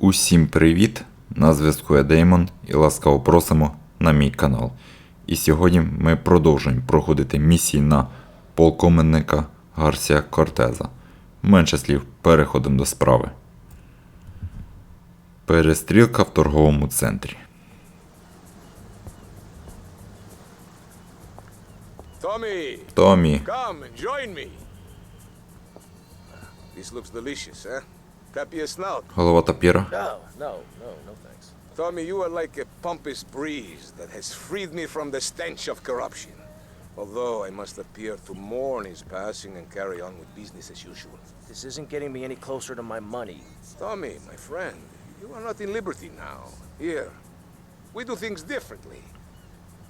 Усім привіт! На зв'язку я Деймон і ласкаво просимо на мій канал. І сьогодні ми продовжуємо проходити місії на полковника Гарсія Кортеза. Менше слів, переходимо до справи. Перестрілка в торговому центрі. Tommy, Томі, come and join me. This looks delicious, huh? Tap your snout. голова Тапіра. No, no, no, no thanks. Tommy, you are like a pompous breeze that has freed me from the stench of corruption. Although I must appear to mourn his passing and carry on with business as usual. This isn't getting me any closer to my money. Tommy, my friend, you are not in liberty now. Here, we do things differently.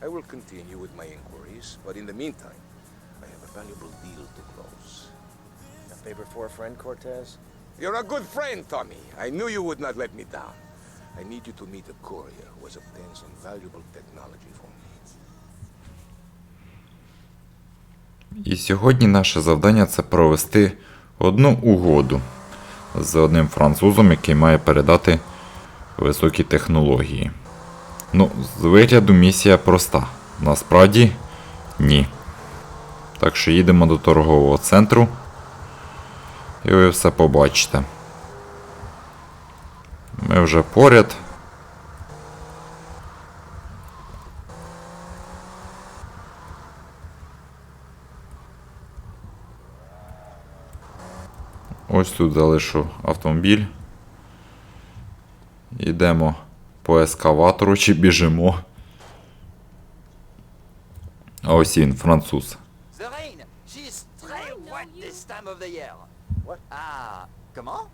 I will continue with my inquiries, but in the meantime, I have a valuable deal to close. A favor for a friend, Cortez? You're a good friend, Tommy. I knew you would not let me down. I need you to meet a courier who has obtained some valuable technology for me. І сьогодні наше завдання це провести одну угоду з одним французом, який має передати високі технології. Ну, з вигляду місія проста. Насправді ні. Так що їдемо до торгового центру. І ви все побачите. Ми вже поряд. Ось тут залишу автомобіль. Йдемо по ескаватору чи біжимо. А ось він, француз. Of. What? Ah, comment?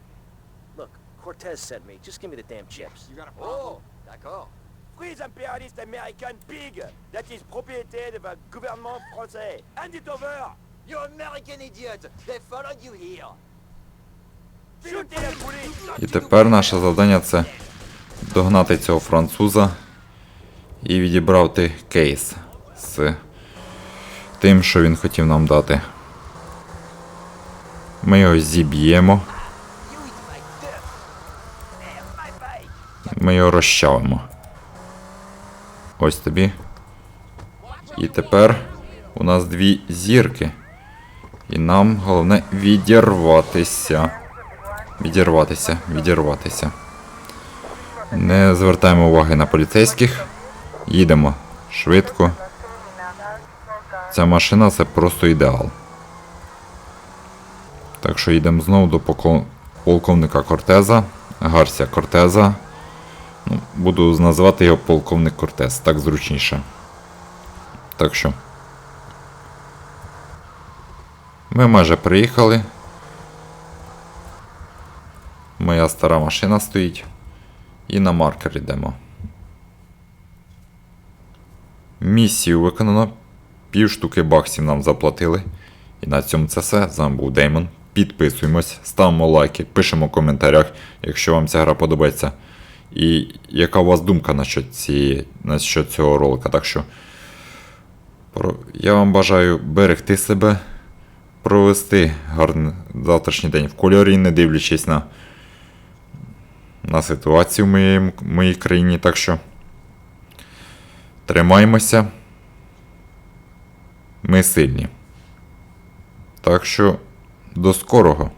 Look, Cortez sent me. Just give me the damn chips. You got a problem? Oh, d'accord. Freeze impérialiste American pig that is propriété de the gouvernement français. Hand it over! You American idiot! They followed you here. І тепер наше завдання це догнати цього француза і відібрати кейс з тим, що він хотів нам дати. Ми його зіб'ємо, ми його розчавимо. Ось тобі. І тепер у нас дві зірки. І нам головне відірватися. Відірватися, відірватися. Не звертаємо уваги на поліцейських. Їдемо швидко. Ця машина це просто ідеал. Так що йдемо знову до полковника Кортеза, Гарсія Кортеза. Ну, буду називати його полковник Кортес, так зручніше. Так що. Ми майже приїхали. Моя стара машина стоїть. І на маркер йдемо. Місію виконано. Пів штуки баксів нам заплатили. І на цьому це все. З вами був Деймон. Підписуємось, ставимо лайки, пишемо в коментарях, якщо вам ця гра подобається. І яка у вас думка насчет, цієї, насчет цього ролика. Так що я вам бажаю берегти себе, провести гарний завтрашній день в кольорі, не дивлячись на, на ситуацію в моїй, моїй країні. Так що тримаємося. Ми сильні. Так що до скорого.